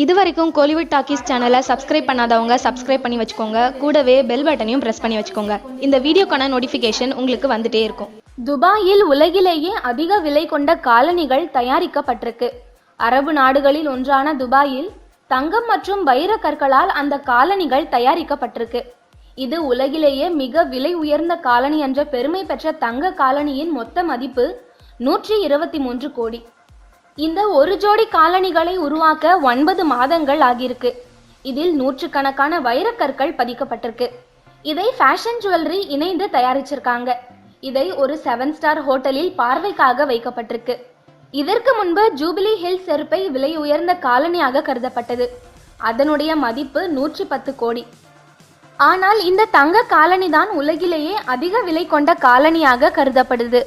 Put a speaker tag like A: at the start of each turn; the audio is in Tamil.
A: இது வரைக்கும் கோலிவுட் டாக்கீஸ் சேனலை சப்ஸ்கிரைப் பண்ணாதவங்க சப்ஸ்கிரைப் பண்ணி வச்சுக்கோங்க. கூடவே பெல் பட்டனையும் ப்ரெஸ் பண்ணி வச்சுக்கோங்க. இந்த வீடியோக்கான நோட்டிஃபிகேஷன் உங்களுக்கு வந்துட்டே இருக்கும்.
B: துபாயில் உலகிலேயே அதிக விலை கொண்ட காலணிகள் தயாரிக்கப்பட்டிருக்கு. அரபு நாடுகளில் ஒன்றான துபாயில் தங்கம் மற்றும் வைர கற்களால் அந்த காலணிகள் தயாரிக்கப்பட்டிருக்கு. இது உலகிலேயே மிக விலை உயர்ந்த காலணி என்ற பெருமை பெற்ற தங்க காலணியின் மொத்த மதிப்பு நூற்றி இருபத்தி மூன்று கோடி. இந்த ஒரு ஜோடி காலணிகளை உருவாக்க ஒன்பது மாதங்கள் ஆகியிருக்கு. இதில் நூற்றுக்கணக்கான வைரக்கற்கள் பதிக்கப்பட்டிருக்கு. இதை ஃபேஷன் ஜுவல்லரி இணைந்து தயாரிச்சிருக்காங்க. இதை ஒரு செவன் ஸ்டார் ஹோட்டலில் பார்வைக்காக வைக்கப்பட்டிருக்கு. இதற்கு முன்பு ஜூபிலி ஹில்ஸ் செருப்பை விலை உயர்ந்த காலனியாக கருதப்பட்டது. அதனுடைய மதிப்பு நூற்றி பத்து கோடி. ஆனால் இந்த தங்க காலனி தான் உலகிலேயே அதிக விலை கொண்ட காலனியாக கருதப்படுது.